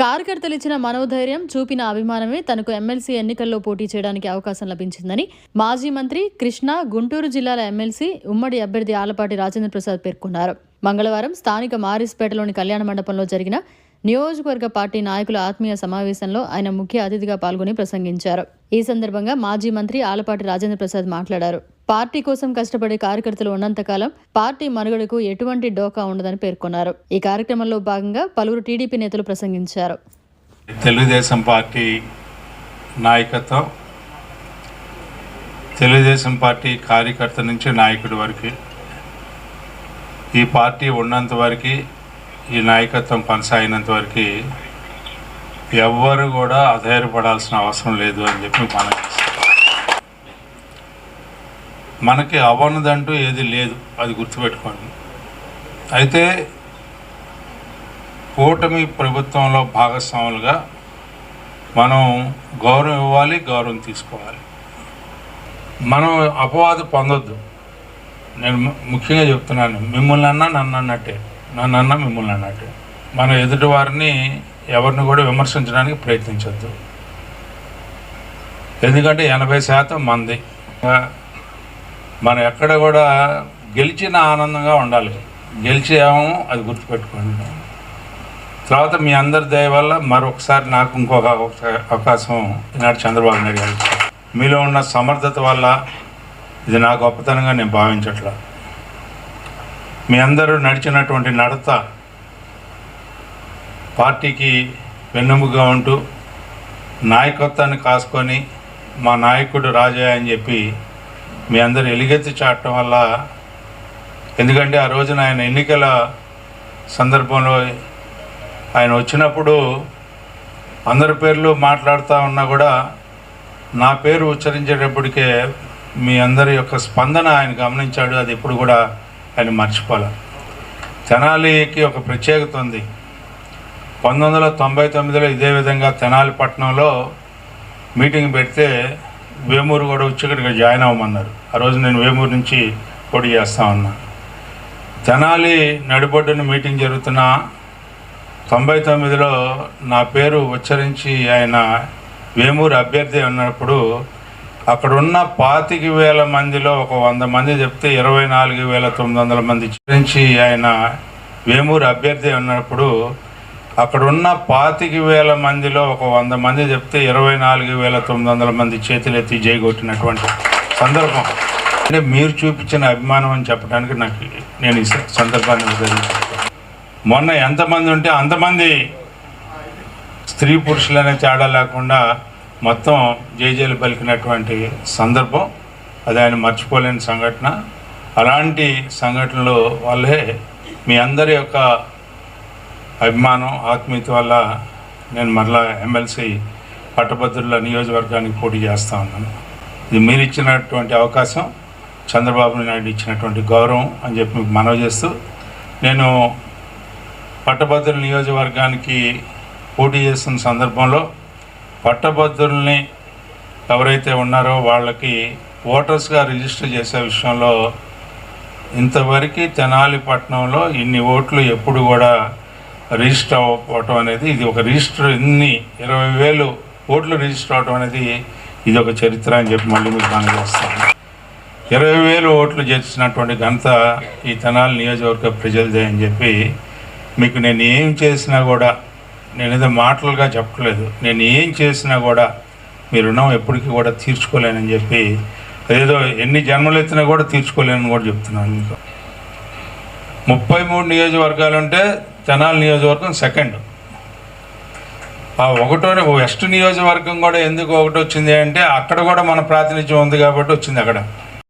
కార్యకర్తలు ఇచ్చిన మనోధైర్యం చూపిన అభిమానమే తనకు ఎమ్మెల్సీ ఎన్నికల్లో పోటీ చేయడానికి అవకాశం లభించిందని మాజీ మంత్రి కృష్ణ గుంటూరు జిల్లాల ఎమ్మెల్సీ ఉమ్మడి అభ్యర్థి ఆలపాటి రాజేంద్ర ప్రసాద్ పేర్కొన్నారు. మంగళవారం స్థానిక మారిస్పేటలోని కళ్యాణ మండపంలో జరిగిన నియోజకవర్గ పార్టీ నాయకుల ఆత్మీయ సమావేశంలో ఆయన ముఖ్య అతిథిగా పాల్గొని ప్రసంగించారు. ఈ సందర్భంగా మాజీ మంత్రి ఆలపాటి రాజేంద్ర ప్రసాద్ మాట్లాడారు. పార్టీ కోసం కష్టపడే కార్యకర్తలు ఉన్నంతకాలం పార్టీ మనుగడకు ఎటువంటి డోకా ఉండదని పేర్కొన్నారు. ఈ కార్యక్రమంలో భాగంగా పలువురు టీడీపీ నేతలు ప్రసంగించారు. తెలుగుదేశం పార్టీ నాయకత్వం తెలుగుదేశం పార్టీ కార్యకర్త నుంచి నాయకుడి వరకు ఈ పార్టీ ఉన్నంత వరకు ఈ నాయకత్వం కొనసాగినంత వరకు ఎవ్వరు కూడా అధైర్యపడాల్సిన అవసరం లేదు అని చెప్పి మనం మనకి అవనదంటూ ఏది లేదు అది గుర్తుపెట్టుకోండి. అయితే కూటమి ప్రభుత్వంలో భాగస్వాములుగా మనం గౌరవం ఇవ్వాలి గౌరవం తీసుకోవాలి. మనం అపవాదు పొందొద్దు. నేను ముఖ్యంగా చెప్తున్నాను మిమ్మల్ని అన్నా నన్ను అన్నట్టే. నన్ను అన్నా మిమ్మల్ని అన్నట్టు. మనం ఎదుటివారిని ఎవరిని కూడా విమర్శించడానికి ప్రయత్నించద్దు. ఎందుకంటే ఎనభై శాతం మంది. మనం ఎక్కడ కూడా గెలిచిన ఆనందంగా ఉండాలి. గెలిచాము అది గుర్తుపెట్టుకోండి. తర్వాత మీ అందరి దయ వల్ల మరొకసారి నాకు ఇంకొక అవకాశం ఈనాడు చంద్రబాబు నాయుడు గారు మీలో ఉన్న సమర్థత వల్ల ఇది నా గొప్పతనంగా నేను భావించట్లా. మీ అందరూ నడిచినటువంటి నడత పార్టీకి వెన్నెముగా ఉంటూ నాయకత్వాన్ని కాసుకొని మా నాయకుడు రాజయ్య అని చెప్పి మీ అందరు ఎలుగెత్తి చాటం వల్ల ఎందుకంటే ఆ రోజున ఆయన ఎన్నికల సందర్భంలో ఆయన వచ్చినప్పుడు అందరి పేర్లు మాట్లాడుతూ ఉన్నా కూడా నా పేరు ఉచ్చరించేటప్పటికే మీ అందరి యొక్క స్పందన ఆయన గమనించాడు. అది ఇప్పుడు కూడా ఆయన మర్చిపోలే. తెనాలికి ఒక ప్రత్యేకత ఉంది. పంతొమ్మిది వందల తొంభై తొమ్మిదిలో ఇదే విధంగా తెనాలి పట్టణంలో మీటింగ్ పెడితే వేమూరు కూడా వచ్చి ఇక్కడికి జాయిన్ అవ్వమన్నారు. ఆ రోజు నేను వేమూరు నుంచి పోటీ చేస్తా ఉన్నా. తెనాలి నడిబొడ్డున మీటింగ్ జరుగుతున్న. తొంభై తొమ్మిదిలో నా పేరు ఉచ్చరించి ఆయన వేమూరు అభ్యర్థి ఉన్నప్పుడు అక్కడ ఉన్న పాతిక వేల మందిలో ఒక వంద మంది చెప్తే ఇరవై నాలుగు వేల తొమ్మిది వందల మంది ఉచ్చరించి ఆయన వేమూరు అభ్యర్థి ఉన్నప్పుడు అక్కడ ఉన్న పాతిక వేల మందిలో ఒక వంద మంది చెప్తే ఇరవై నాలుగు వేల తొమ్మిది వందల మంది చేతులెత్తి జైగొట్టినటువంటి సందర్భం. అంటే మీరు చూపించిన అభిమానం అని చెప్పడానికి నాకు నేను ఈ సందర్భాన్ని మొన్న ఎంతమంది ఉంటే అంతమంది స్త్రీ పురుషులనే తేడా లేకుండా మొత్తం జేజేలు పలికినటువంటి సందర్భం అది ఆయన మర్చిపోలేని సంఘటన. అలాంటి సంఘటనలో వల్లే మీ అందరి యొక్క అభిమానం ఆత్మీయత వల్ల నేను మరలా ఎమ్మెల్సీ పట్టభద్రుల నియోజకవర్గానికి పోటీ చేస్తా ఉన్నాను. ఇది మీరు ఇచ్చినటువంటి అవకాశం చంద్రబాబు నాయుడు ఇచ్చినటువంటి గౌరవం అని చెప్పి మీకు మనవి చేస్తూ నేను పట్టభద్రుల నియోజకవర్గానికి పోటీ చేస్తున్న సందర్భంలో పట్టభద్రుల్ని ఎవరైతే ఉన్నారో వాళ్ళకి ఓటర్స్గా రిజిస్టర్ చేసే విషయంలో ఇంతవరకు తెనాలి పట్టణంలో ఇన్ని ఓట్లు ఎప్పుడు కూడా రిజిస్టర్ అవ్వటం అనేది ఇది ఒక రిజిస్టర్ ఇన్ని ఇరవై వేలు ఓట్లు రిజిస్టర్ అవటం అనేది ఇది ఒక చరిత్ర అని చెప్పి మళ్ళీ మీకు మనం చేస్తాను ఇరవై వేలు ఓట్లు చేసినటువంటి ఘనత ఈ తెనాలి నియోజకవర్గ ప్రజలదే అని చెప్పి మీకు నేను ఏం చేసినా కూడా నేను ఏదో మాటలుగా చెప్పట్లేదు నేను ఏం చేసినా కూడా మీ రుణం ఎప్పటికీ కూడా తీర్చుకోలేనని చెప్పి ఏదో ఎన్ని జన్మలు ఎత్తినా కూడా తీర్చుకోలేనని కూడా చెప్తున్నాను మీకు. ముప్పై మూడు నియోజకవర్గాలు ఉంటే తెనాలి నియోజకవర్గం సెకండ్. ఆ ఒకటో వెస్ట్ నియోజకవర్గం కూడా ఎందుకు ఒకటి వచ్చింది అంటే అక్కడ కూడా మన ప్రాతినిధ్యం ఉంది కాబట్టి వచ్చింది అక్కడ.